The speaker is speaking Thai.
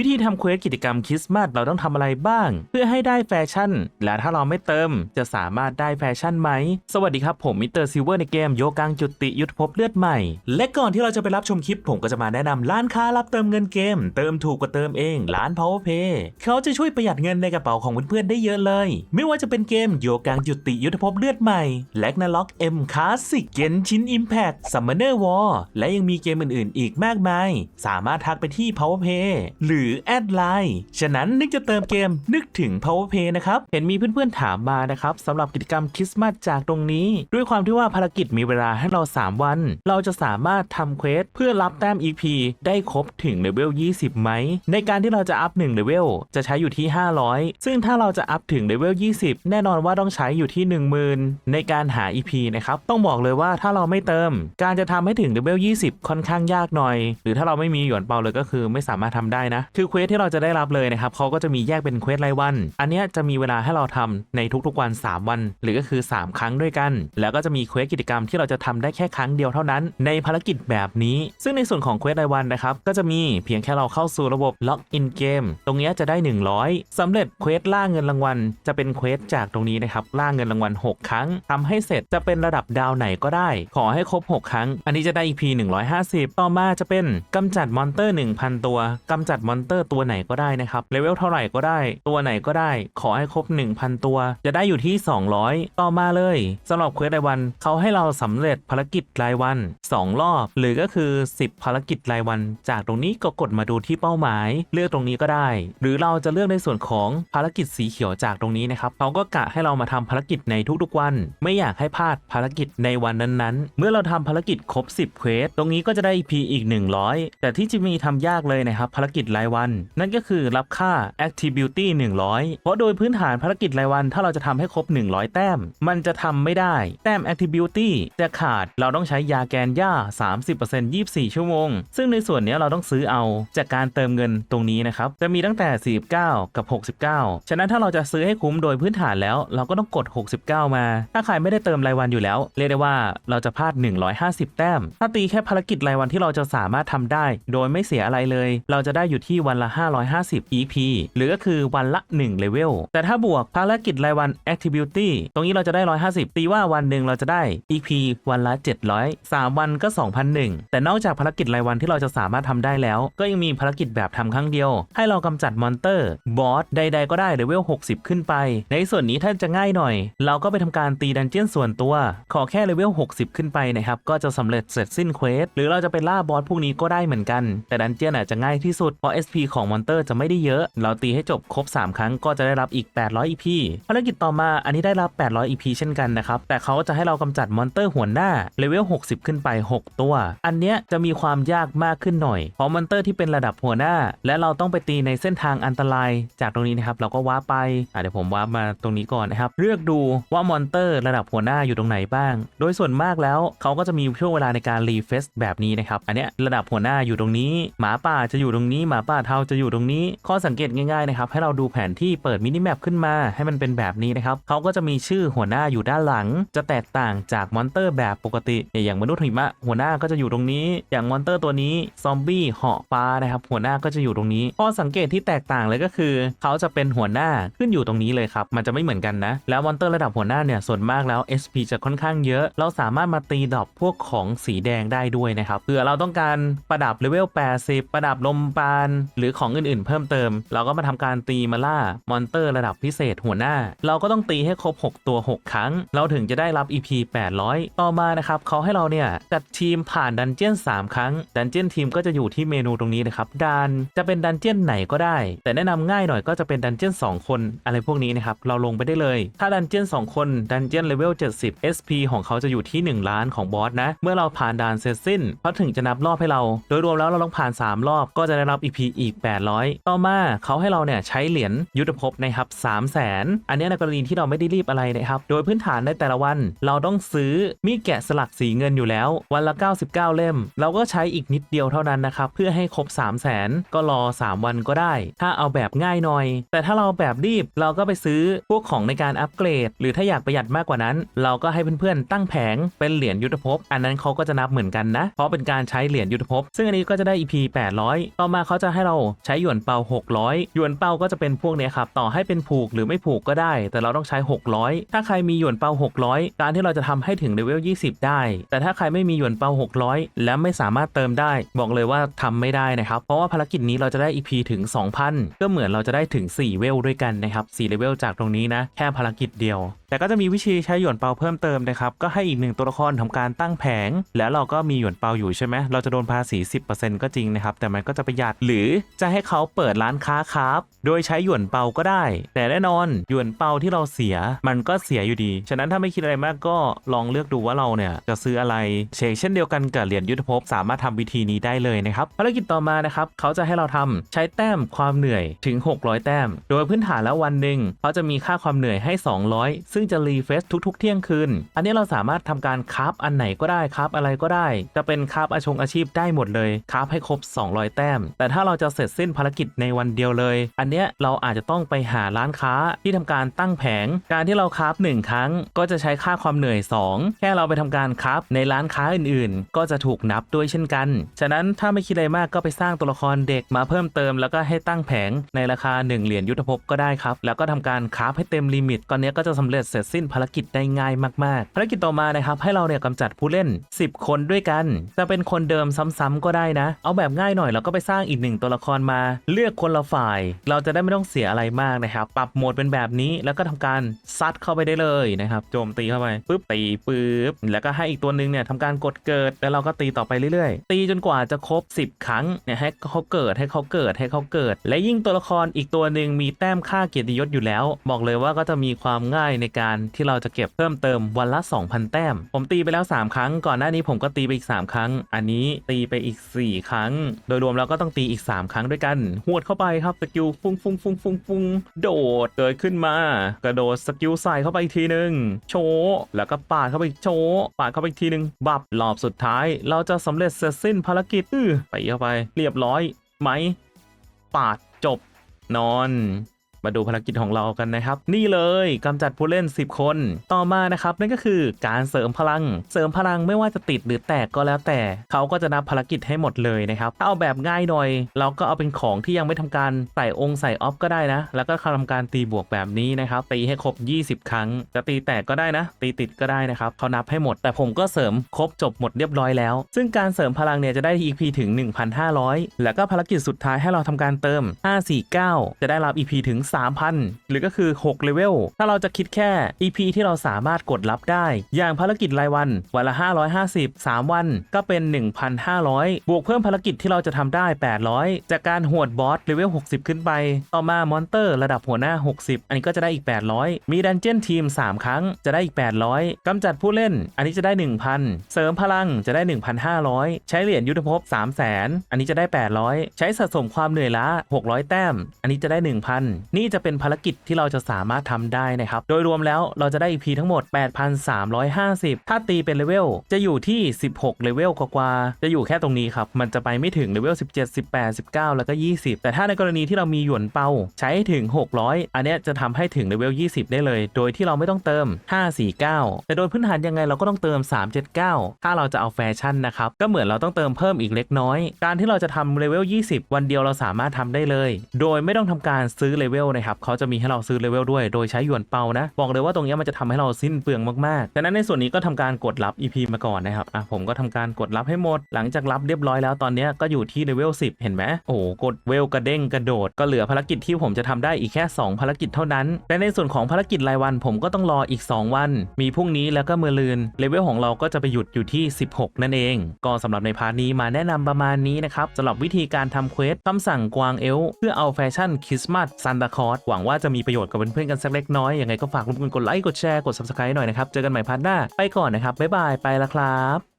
วิธีทำเควสกิจกรรมคริสต์มาสเราต้องทำอะไรบ้าง เพื่อให้ได้แฟชั่น และถ้าเราไม่เติม จะสามารถได้แฟชั่นไหม สวัสดีครับผมมิสเตอร์ซิลเวอร์ในเกมโยกังจุติยุทธภพเลือดใหม่ และก่อนที่เราจะไปรับชมคลิป ผมก็จะมาแนะนำร้านค้ารับเติมเงินเกม เติมถูกกว่าเติมเองร้าน Powerpay เขาจะช่วยประหยัดเงินในกระเป๋าของเพื่อนๆได้เยอะเลย ไม่ว่าจะเป็นเกมโยกังจุติยุทธภพเลือดใหม่แลกนาล็อกเอ็มคลาสสิกเกนชินอิมแพคซัมมอนเนอร์วอลและยังมีเกมอื่นๆ อีกมากมาย สามารถทักไปที่ Powerpay หรือแอดไลน์ฉะนั้นนึกจะเติมเกมนึกถึง power play นะครับ เห็นมีเพื่อนๆถามมานะครับสำหรับกิจกรรมคริสต์มาสจากตรงนี้ ด้วยความที่ว่าภารกิจมีเวลาให้เรา 3 วัน เราจะสามารถทำเควสเพื่อรับแต้ม EP ได้ครบถึงเลเวล 20 ไหม ในการที่เราจะอัพ1เลเวลจะใช้อยู่ที่ 500 ซึ่งถ้าเราจะอัพถึงเลเวล 20 แน่นอนว่าต้องใช้อยู่ที่ 10,000 ในการหา EP นะครับ ต้องบอกเลยว่าถ้าเราไม่เติม การจะทำให้ถึงเลเวล 20 ค่อนข้างยากหน่อย หรือถ้าเราไม่มีหยวนเปาเลยก็คือไม่สามารถทำได้นะคือเควสที่เราจะได้รับเลยนะครับเขาก็จะมีแยกเป็นเควสรายวัน อันนี้จะมีเวลาให้เราทำในทุกๆวัน 3 วัน หรือก็คือ 3 ครั้งด้วยกัน แล้วก็จะมีเควสกิจกรรมที่เราจะทำได้แค่ครั้งเดียวเท่านั้น ในภารกิจแบบนี้ ซึ่งในส่วนของเควสรายวันนะครับก็จะมีเพียงแค่เราเข้าสู่ระบบล็อกอินเกมตรงนี้จะได้ 100สำเร็จเควสล่าเงินรางวัลจะเป็นเควสจากตรงนี้นะครับล่าเงินรางวัล6 ครั้งทำให้เสร็จจะเป็นระดับดาวไหนก็ได้ ขอให้ครบ 6 ครั้ง อันนี้จะได้ EP 150 ต่อมาจะเป็นกำจัดมอนเตอร์ 1,000 ตัวกำจัดมอนเตอร์ตัวไหนก็ได้นะครับเลเวลเท่าไหร่ก็ได้ ตัวไหนก็ได้ ขอให้ครบ 1,000 ตัว จะได้อยู่ที่ 200 ต่อมาเลยสำหรับเควสรายวันเขาให้เราสำเร็จภารกิจรายวัน 2 รอบ หรือก็คือ 10 ภารกิจรายวัน จากตรงนี้ก็กดมาดูที่เป้าหมาย เลือกตรงนี้ก็ได้ หรือเราจะเลือกในส่วนของภารกิจสีเขียวจากตรงนี้นะครับเขาก็กะให้เรามาทำภารกิจในทุกๆวัน ไม่อยากให้พลาดภารกิจในวันนั้นๆ เมื่อเราทำภารกิจครบ 10 เควส ตรงนี้ก็จะได้ EP อีก 100 แต่ที่จะมีทำยากเลยนะครับภารกิจรายวัน นั่นก็คือรับค่า Activity 100 เพราะโดยพื้นฐานภารกิจรายวัน ถ้าเราจะทำให้ครบ 100 แต้ม มันจะทำไม่ได้ แต้ม Activity จะขาดเราต้องใช้ยาแกนหญ้า 30% 24 ชั่วโมง ซึ่งในส่วนนี้เราต้องซื้อเอาจากการเติมเงินตรงนี้นะครับ จะมีตั้งแต่ 49 กับ 69 ฉะนั้นถ้าเราจะซื้อให้คุ้มโดยพื้นฐานแล้ว เราก็ต้องกด 69 มา ถ้าใครไม่ได้เติมรายวันอยู่แล้ว เรียกได้ว่าเราจะพลาด 150 แต้ม ถ้าตีแค่ภารกิจรายวันที่เราจะสามารถทำได้ โดยไม่เสียอะไรเลย เราจะได้อยู่ที่วันละ 550 EP หรือก็คือวันละ1เลเวลแต่ถ้าบวกภารกิจรายวัน Activity ตรงนี้เราจะได้ 150 ตีว่าวันหนึ่งเราจะได้ EP วันละ 700 3 วันก็ 2,001 แต่นอกจากภารกิจรายวันที่เราจะสามารถทำได้แล้ว ก็ยังมีภารกิจแบบทำครั้งเดียว ให้เรากำจัดมอนเตอร์บอสใดๆก็ได้เลเวล 60 ขึ้นไป ในส่วนนี้ถ้าจะง่ายหน่อย เราก็ไปทำการตีดันเจียนส่วนตัว ขอแค่เลเวล 60 ขึ้นไปนะครับก็จะสำเร็จเสร็จสิ้นเควสหรือเราจะไปล่าบอสพวกนี้ก็ได้เหมือนกัน แต่ดันเจียนอาจจะง่ายที่สุดเพราะ SP ของมอนเตอร์จะไม่ได้เยอะ เราตีให้จบครบ 3 ครั้งก็จะได้รับอีก 800 EP ภารกิจต่อมาอันนี้ได้รับ 800 EP เช่นกันนะครับ แต่เขาจะให้เรากำจัดมอนเตอร์หัวหน้าเลเวล 60 ขึ้นไป 6 ตัว อันเนี้ยจะมีความยากมากขึ้นหน่อย เพราะมอนเตอร์ที่เป็นระดับหัวหน้า และเราต้องไปตีในเส้นทางอันตราย จากตรงนี้นะครับเราก็ว้าไปเดี๋ยวผมว้ามาตรงนี้ก่อนนะครับเลือกดูว่ามอนเตอร์ระดับหัวหน้าอยู่ตรงไหนบ้าง โดยส่วนมากแล้วเขาก็จะมีช่วงเวลาในการรีเฟซแบบนี้นะครับอันเนี้ยระดับหัวหน้าอยู่ตรงนี้หมาป่าจะอยู่ตรงนี้หมาป่าเทาจะอยู่ตรงนี้ ข้อสังเกตง่ายๆนะครับให้เราดูแผนที่เปิดมินิแมปขึ้นมาให้มันเป็นแบบนี้นะครับเขาก็จะมีชื่อหัวหน้าอยู่ด้านหลัง จะแตกต่างจากมอนเตอร์แบบปกติ อย่างมนุษย์หิมะหัวหน้าก็จะอยู่ตรงนี้ อย่างมอนเตอร์ตัวนี้ซอมบี้เหาะฟ้านะครับหัวหน้าก็จะอยู่ตรงนี้ ข้อสังเกตที่แตกต่างเลยก็คือ เขาจะเป็นหัวหน้าขึ้นอยู่ตรงนี้เลยครับมันจะไม่เหมือนกันนะ แล้วมอนเตอร์ระดับหัวหน้าเนี่ยส่วนมากแล้ว SP จะค่อนข้างเยอะ เราสามารถมาตีดอปพวกของสีแดงได้ด้วยนะครับเผื่อเราต้องการประดับเลเวล80ประดับลมปานหรือของอื่นๆเพิ่มเติม เราก็มาทำการตีมาล่ามอนเตอร์ระดับพิเศษหัวหน้า เราก็ต้องตีให้ครบ 6 ตัว 6 ครั้ง เราถึงจะได้รับ EP 800 ต่อมานะครับเขาให้เราเนี่ยจัดทีมผ่านดันเจี้ยน3 ครั้ง ดันเจี้ยนทีมก็จะอยู่ที่เมนูตรงนี้นะครับดานจะเป็นดันเจี้ยนไหนก็ได้ แต่แนะนำง่ายหน่อยก็จะเป็นดันเจี้ยน2 คนอะไรพวกนี้นะครับเราลงไปได้เลย ถ้าดันเจี้ยน2 คนดันเจี้ยนเลเวล70 SP ของเขาจะอยู่ที่ 1 ล้านของบอสนะเมื่อเราผ่านด่านเสร็จสิ้นเขาถึงจะนับรอบให้เรา โดยรวมแล้วเราต้องผ่าน 3 รอบก็จะได้รับ EP อีก 800 ต่อมาเขาให้เราเนี่ยใช้เหรียญยุทธภพนะครับ3 0 0 0 0 0อันนี้ในกรณีที่เราไม่ได้รีบอะไรนะครับโดยพื้นฐานในแต่ละวัน เราต้องซื้อมีดแกะสลักสีเงินอยู่แล้ว วันละ 99 เล่ม เราก็ใช้อีกนิดเดียวเท่านั้นนะครับเพื่อให้ครบ 3 0 0 0 0 0ก็รอ 3 วันก็ได้ ถ้าเอาแบบง่ายหน่อย แต่ถ้าเราแบบรีบเราก็ไปซื้อพวกของในการอัปเกรด หรือถ้าอยากประหยัดมากกว่านั้น เราก็ให้เพื่อนๆตั้งแผงเป็นเหรียญยุทธภพอันนั้นเขาก็จะนับเหมือนกันนะ เพราะเป็นการใช้เหรียญยุทธภพซึ่งอันนี้ก็จะได้ EP 800 ต่อมาเขาจะให้เราใช้หยวนเปา600 หยวนเปาก็จะเป็นพวกนี้ครับ ต่อให้เป็นผูกหรือไม่ผูกก็ได้ แต่เราต้องใช้ 600 ถ้าใครมีหยวนเปา600 การที่เราจะทำให้ถึงเลเวล 20 ได้ แต่ถ้าใครไม่มีหยวนเปา600 และไม่สามารถเติมได้ บอกเลยว่าทำไม่ได้นะครับ เพราะว่าภารกิจนี้เราจะได้ EP ถึง 2,000 ก็เหมือนเราจะได้ถึง 4 เวลด้วยกันนะครับ4เลเวลจากตรงนี้นะ แค่ภารกิจเดียวแต่ก็จะมีวิธีใช้หยวนเปาเพิ่มเติมนะครับ ก็ให้อีกหนึ่งตัวละครทำการตั้งแผง แล้วเราก็มีหยวนเปาอยู่ใช่ไหม เราจะโดนภาษี 10%ก็จริงนะครับ แต่มันก็จะประหยัด หรือจะให้เขาเปิดร้านค้าครับ โดยใช้หยวนเปาก็ได้ แต่แน่นอนหยวนเปาที่เราเสียมันก็เสียอยู่ดี ฉะนั้นถ้าไม่คิดอะไรมากก็ลองเลือกดูว่าเราเนี่ยจะซื้ออะไรเชกเช่นเดียวกันกับเหรียญยุทธภพสามารถทำวิธีนี้ได้เลยนะครับภารกิจต่อมานะครับเขาจะให้เราทำใช้แต้มความเหนื่อยถึง 600 แต้ม โดยพื้นฐานแล้ววันหนึ่งเขาจะมีค่าความเหนื่อยให้ 200 ซึ่งจะรีเฟซทุก ๆ เที่ยงคืนอันนี้เราสามารถทำการคราฟอันไหนก็ได้คราฟอะไรก็ได้ จะเป็นคราฟอาชงอาชีพได้หมดเลยคราฟให้ครบ 200 แต้ม แต่ถ้าเราจะเสร็จสิ้นภารกิจในวันเดียวเลย อันเนี้ยเราอาจจะต้องไปหาร้านค้าที่ทำการตั้งแผง การที่เราคราฟหนึ่งครั้ง ก็จะใช้ค่าความเหนื่อย 2 แค่เราไปทำการคราฟในร้านค้าอื่นๆ ก็จะถูกนับด้วยเช่นกัน ฉะนั้นถ้าไม่คิดอะไรมากก็ไปสร้างตัวละครเด็กมาเพิ่มเติม แล้วก็ให้ตั้งแผงในราคา 1 เหรียญยุทธภพก็ได้ครับ แล้วก็ทำการคราฟให้เต็มลิมิตก่อนเนี้ยก็จะสำเร็จเสร็จสิ้นภารกิจได้ง่ายมากๆ ภารกิจต่อมานะครับให้เราเนี่ยกำจัดผู้เล่น 10 คนด้วยกัน จะเป็นคนเดิมซ้ำๆก็ได้นะ เอาแบบง่ายหน่อยเราก็ไปสร้างอีกหนึ่งตัวละครมาเลือกคนละฝ่าย เราจะได้ไม่ต้องเสียอะไรมากนะครับ ปรับโหมดเป็นแบบนี้แล้วก็ทำการซัดเข้าไปได้เลยนะครับ โจมตีเข้าไปปุ๊บตีปุ๊บแล้วก็ให้อีกตัวหนึงเนี่ยทำการกดเกิด แล้วเราก็ตีต่อไปเรื่อยๆ ตีจนกว่าจะครบ 10 ครั้งเนี่ยให้เขาเกิดให้เขาเกิดให้เขาเกิด และยิ่งตัวละครอีกตัวหนึ่งมีแต้มค่าเกียรติยศอยู่แล้ว บอกเลยว่าก็จะมีความง่ายในการที่เราจะเก็บเพิ่มเติมวันละ 2,000 แต้ม ผมตีไปแล้ว 3 ครั้ง ก่อนหน้านี้ผมก็ตีไปอีก 3 ครั้ง อันนี้ตีไปอีก 4 ครั้ง โดยรวมแล้วก็ต้องตีอีก 3ครั้งด้วยกันหวดเข้าไปครับสกิลฟุ้งฟุ้งฟุ้งฟุ้งฟุ้งโดดเกิดขึ้นมา กระโดดสกิลใส่เข้าไปอีกทีหนึ่งโชว์แล้วก็ปาดเข้าไปโชว์ปาดเข้าไปอีกทีหนึ่งบับรอบสุดท้าย เราจะสำเร็จเสร็จสิ้นภารกิจอื้อไปเข้าไป เรียบร้อยไหม ปาดจบนอน มาดูภารกิจของเรากันนะครับ นี่เลยกำจัดผู้เล่น 10 คน ต่อมานะครับนั่นก็คือการเสริมพลัง เสริมพลังไม่ว่าจะติดหรือแตกก็แล้วแต่ เขาก็จะนับภารกิจให้หมดเลยนะครับถ้าเอาแบบง่ายหน่อย เราก็เอาเป็นของที่ยังไม่ทำการใส่องค์ใส่ออฟก็ได้นะ แล้วก็ทำการตีบวกแบบนี้นะครับ ตีให้ครบ 20 ครั้ง จะตีแตกก็ได้นะ ตีติดก็ได้นะครับเขานับให้หมด แต่ผมก็เสริมครบจบหมดเรียบร้อยแล้ว ซึ่งการเสริมพลังเนี่ยจะได้ EP ถึง 1,500 แล้วก็ภารกิจสุดท้ายให้เราทำการเติม 549 จะได้รับ EP ถึง3,000 หรือก็คือ6เลเวลถ้าเราจะคิดแค่ EP ที่เราสามารถกดรับได้ อย่างภารกิจรายวัน วันละ 550 3 วันก็เป็น 1,500 บวกเพิ่มภารกิจที่เราจะทำได้ 800 จากการหวดบอสเลเวล60 ขึ้นไป ต่อมามอนเตอร์ระดับหัวหน้า 60 อันนี้ก็จะได้อีก 800 มีดันเจี้ยนทีม 3 ครั้งจะได้อีก 800กำจัดผู้เล่น อันนี้จะได้ 1,000 เสริมพลังจะได้ 1,500 ใช้เหรียญยุทธภพ 300,000อันนี้จะได้ 800 ใช้สะสมความเหนื่อยล้า 600 แต้ม อันนี้จะได้ 1,000นี่จะเป็นภารกิจที่เราจะสามารถทำได้นะครับ โดยรวมแล้วเราจะได้ EP ทั้งหมด 8,350 ถ้าตีเป็นเลเวลจะอยู่ที่ 16 เลเวลกว่าๆจะอยู่แค่ตรงนี้ครับ มันจะไปไม่ถึงเลเวล 17 18 19 แล้วก็ 20 แต่ถ้าในกรณีที่เรามีหยวนเปาใช้ใถึง 600 อันนี้จะทำให้ถึงเลเวล 20 ได้เลย โดยที่เราไม่ต้องเติม 549 แต่โดยพื้นฐานยังไงเราก็ต้องเติม 379 ถ้าเราจะเอาแฟชั่นนะครับ ก็เหมือนเราต้องเติมเพิ่มอีกเล็กน้อย การที่เราจะทำเลเวล 20 วันเดียวเราสามารถทำได้เลย โดยไม่ต้องทำการซื้อเลเวลนะครับเขาจะมีให้เราซื้อเลเวลด้วย โดยใช้หยวนเปานะ บอกเลยว่าตรงนี้มันจะทำให้เราสิ้นเปลืองมากๆดังนั้นในส่วนนี้ก็ทำการกดรับ EP มาก่อนนะครับอะผมก็ทำการกดรับให้หมด หลังจากรับเรียบร้อยแล้วตอนนี้ก็อยู่ที่เลเวล10 เห็นไหมโอ้โหกดเวลกระเด้งกระโดดก็เหลือภารกิจที่ผมจะทำได้อีกแค่ 2 ภารกิจเท่านั้นและในส่วนของภารกิจรายวัน ผมก็ต้องรออีก 2 วัน มีพรุ่งนี้แล้วก็มือลืนเลเวลของเราก็จะไปหยุดอยู่ที่ 16 นั่นเอง ก็สำหรับในพาร์ทนี้มาแนะนำประมาณนี้นะครับสำหรับวิธีการทำเควสคำสั่งกวางเอลเพื่อเอาแฟชั่นคริสต์มาสซันตาคอร์สหวังว่าจะมีประโยชน์กับเพื่อนๆกันสักเล็กน้อยยังไงก็ฝากรบกวนกดไลค์กดแชร์กด subscribe หน่อยนะครับเจอกันใหม่พาร์ทหน้าไปก่อนนะครับบ๊ายบายไปละครับ